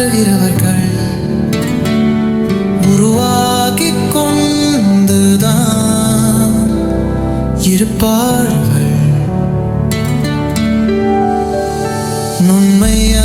வாழ்கிறவர்கள் உருவாக்கிக் கொண்டுதான் இருப்பார்கள். நுண்மை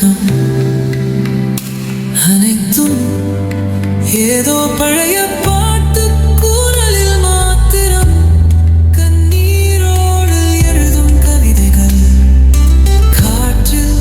நேர்மையின் அனைத்தும் ஏதோ பழைய பாட்டு குரலில் மாத்திரம் கண்ணீரோடு எழுதும் கவிதைகள். காற்றில்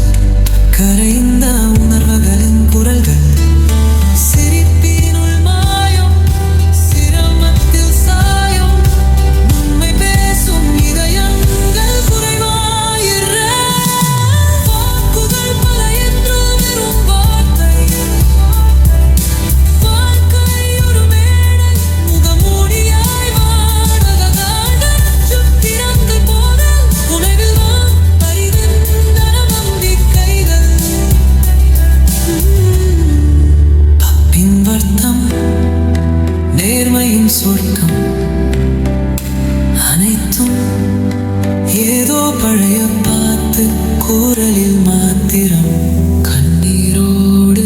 நேர்மையின் சொர்க்கம். அனைத்தும் ஏதோ பழைய பார்த்து கூறலில் மாத்திரம். கண்ணீரோடு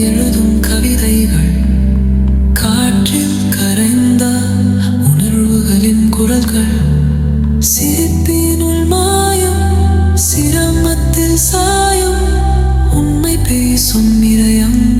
எழுதும் கவிதைகள். காற்றில் கரைந்த உணர்வுகளின் குரல்கள். சிரிப்பினுள் மாயம் சிரமத்தில் சாயம். உண்மை பேசும் இதயம்